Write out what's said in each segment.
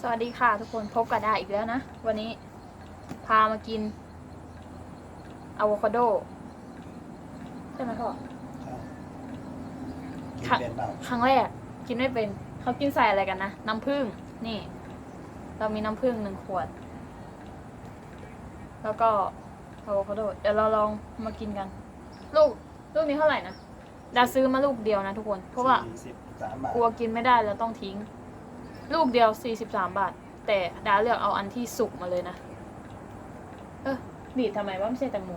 สวัสดีค่ะทุกคนพบกับดาอีกแล้วนะ วันนี้พามากินอะโวคาโด ใช่ไหมพ่อใช่กินค่ะเป็นเปล่าครั้งแรก กินไม่เป็น เขากินใส่อะไรกันนะ น้ำผึ้งนี่ เรามีน้ำผึ้งหนึ่งขวด แล้วก็อะโวคาโด เดี๋ยวเราลองมากินกัน ลูก ลูกนี้เท่าไหร่นะดาซื้อมาลูกเดียวนะทุกคน เพราะว่าสี่สิบสามบาท กลัวกินไม่ได้แล้วต้องทิ้ง ลูกเดียว 43 บาท แต่ดาเลือกเอาอันที่สุกมาเลยนะ เออบีบทำไมว่าไม่ใช่แตงโม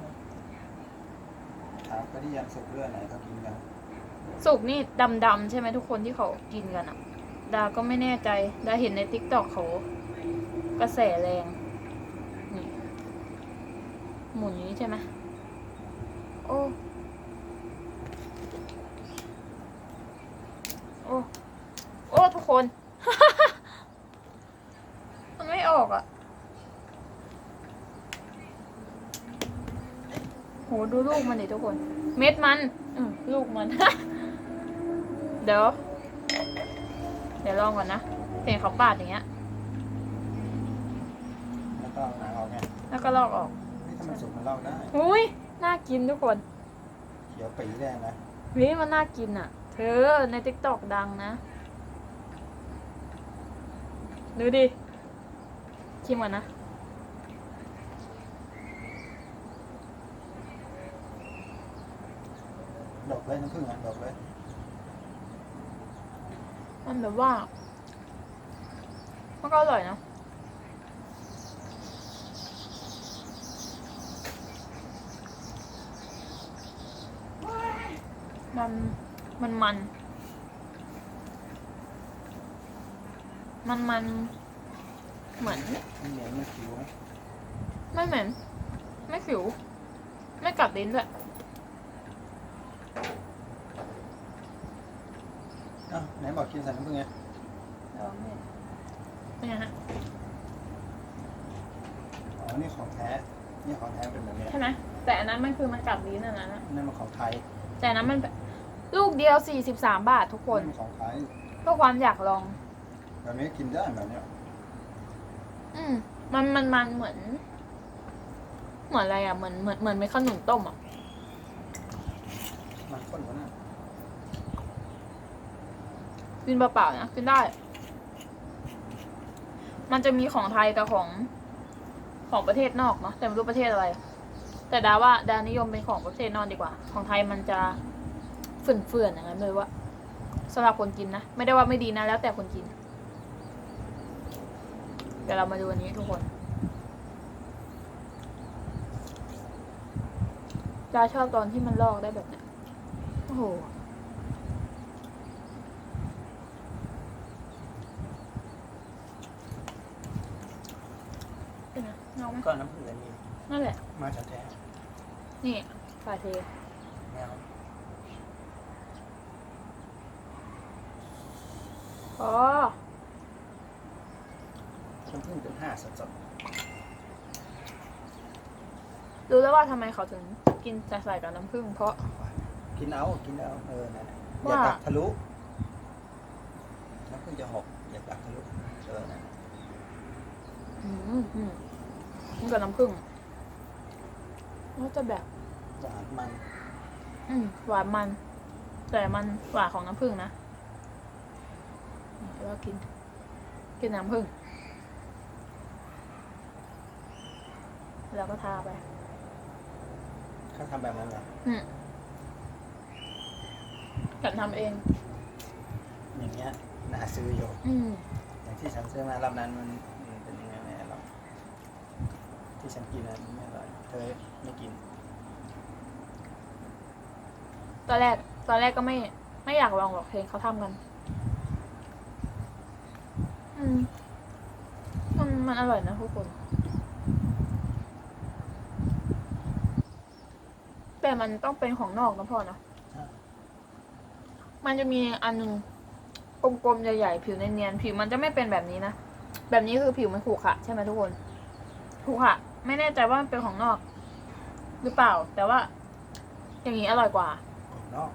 ถามก็ที่ยังสุกเรื่องไหนเขากินกันสุกนี่ดำๆใช่ไหมทุกคนที่เขากินกันอะดาก็ไม่แน่ใจ ดาเห็นในติ๊กต็อกเขากระแสแรงนี่หมุนอย่างนี้ใช่ไหมโอ้โอ้ โอ้ ทุกคน มันไม่ออกอะ่ะ โหดูลูกมันดิทุกคน เม็ดมันอืมลูกมัน เดี๋ยว เดี๋ยวลองก่อนนะเห็นเขาปาดอย่างเงี้ย แล้วก็เอาหนังออกไงแล้วก็ลอกออกนี่ถ้ามันสุกมันลอกได้ อุ้ยน่ากินทุกคนเขียวปีได้นะเฮ้ยมันน่ากินอะ เธอในติ๊กต็อกดังนะ ดูดิชิมก่อนนะ ดอกเลยน้ำผึ้งอะดอกเลยมันแบบว่า มันก็อร่อยนะ มัน มันมัน มันมันเหมือนมันเหนียวมันผิวไหมไม่เหม็นไม่ขิว ไม่กัดลิ้นด้วยอ้าวไหนบอกกินใส่น้ำผึ้งไงเป็นไงฮะอ๋อนี่ของแท้ นี่ของแท้เป็นแบบเนี้ยใช่ไหมแต่อันนั้นมันคือมันกัดลิ้นอันนั้นอะนั่นมันของไทย แต่อันนั้นมันแบบลูกเดียว43บาททุกคนนี่มันของไทย เพื่อความอยากลอง แบบนี้กินได้แบบเนี้ยอืมมันมันมันเหมือน เหมือนอะไรอะเหมือนเหมือนเหมือนไม่ขนุนต้มอะมันข้นกว่านั้นกินเปล่าๆนะกินได้ มันจะมีของไทยกับของของประเทศนอกเนาะแต่ไม่รู้ประเทศอะไร แต่ดาว่าดานิยมเป็นของประเทศนอกดีกว่า ของไทยมันจะเฟื่อนๆอย่างนั้นเลยว่าสำหรับคนกินนะ ไม่ได้ว่าไม่ดีนะแล้วแต่คนกิน เดี๋ยวเรามาดูอันนี้ทุกคนดาชอบตอนที่มันลอกได้แบบเนี้ยโอ้โหเป็นไงเงาไหมก็น้ำผึ้งอันนี้นั่นแหละ มาจากแท้นี่ฝาเทแมวอ๋อ น้ำผึ้งเป็นห้าสดรู้แล้วว่าทำไมเขาถึงกินจะใส่กับน้ำผึ้งเพราะ ๆกินเอา กินเอา เออนั่นแหละอย่าว่า ตักทะลุน้ำผึ้งจะหกอย่าตักทะลุเออนั่นอืมอืมมันกับน้ำผึ้งแล้วจะแบบ หวานมันอืมหวานมัน แต่มันหวานของน้ำผึ้งนะแล้วกิน กินน้ำผึ้ง แล้วก็ทาไปเขาทำแบบนั้นเหรออืมกันทำเอง อย่างเงี้ยน่าซื้ออยู่ อืมอย่างที่ฉันซื้อมารอบนั้นมันมันเป็นยังไงไม่อร่อยที่ฉันกินนะมันไม่อร่อยเธอไม่กิน ตอนแรก ตอนแรกก็ไม่ ไม่อยากลองหรอกเห็นเขาทำกัน อืม มันมันอร่อยนะทุกคน แต่มันต้องเป็นของนอกนะพ่อเนอะใช่มันจะมีอันหนึงกลมๆใหญ่ๆผิวเนียนๆผิวมันจะไม่เป็นแบบนี้นะแบบนี้คือผิวมันขรุขระใช่ไหมทุกคนขรุขระไม่แน่ใจว่ามันเป็นของนอก หรือเปล่า แต่ว่า อย่างนี้อร่อยกว่า ของนอก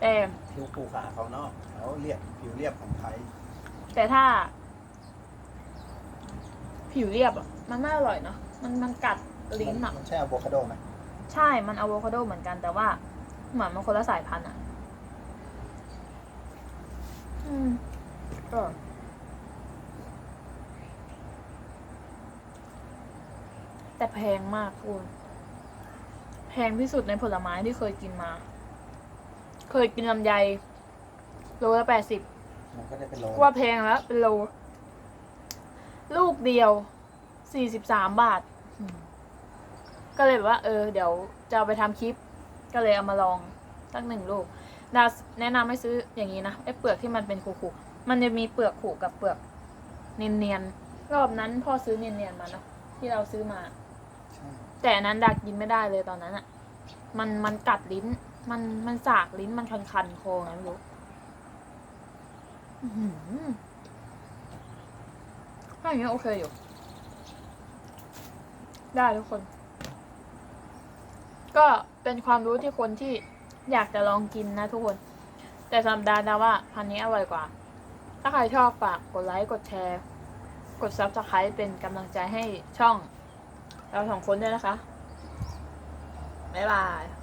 แต่ผิวปูขาเขานอกเขาเรียบผิวเรียบของไทยแต่ถ้า ผิวเรียบอะมันไม่อร่อยเนาะมันมันกัดลิ้นอะมันใช่อะโวคาโดไหม ใช่ มันอะโวคาโดเหมือนกันแต่ว่าเหมือนมันคนละสายพันธุ์อะ อืมก็แต่แพงมากคุณแพงที่สุดในผลไม้ที่เคยกินมา เคยกินลำไยโลละแปดสิบมันก็ได้เป็นโลว่าแพงแล้วเป็นโล ลูกเดียวสี่สิบสามบาท อืม ก็เลยแบบว่าเออเดี๋ยวจะเอาไปทำคลิป ก็เลยเอามาลองสักหนึ่งลูกดาแนะนำให้ซื้ออย่างนี้นะไอ้เปลือกที่มันเป็นขูๆมันจะมีเปลือกขูกับเปลือกเนียนๆรอบนั้นพ่อซื้อเนียนๆมาเนาะที่เราซื้อมาใช่แต่แต่อันนั้นดากินไม่ได้เลยตอนนั้นอะมันมันกัดลิ้น มันมันสากลิ้นมันคันคันๆคอไงไม่รู้อื้อหือถ้าอย่างเงี้ยโอเคอยู่ ได้ทุกคน ก็เป็นความรู้ที่คนที่อยากจะลองกินนะทุกคน แต่สัปดาดาว่าพันนี้อร่อยกว่า ถ้าใครชอบฝากกดไลค์กดแชร์ กดซับสไครต์เป็นกำลังใจให้ช่อง เราสองคนด้วยนะคะ บ๊ายบาย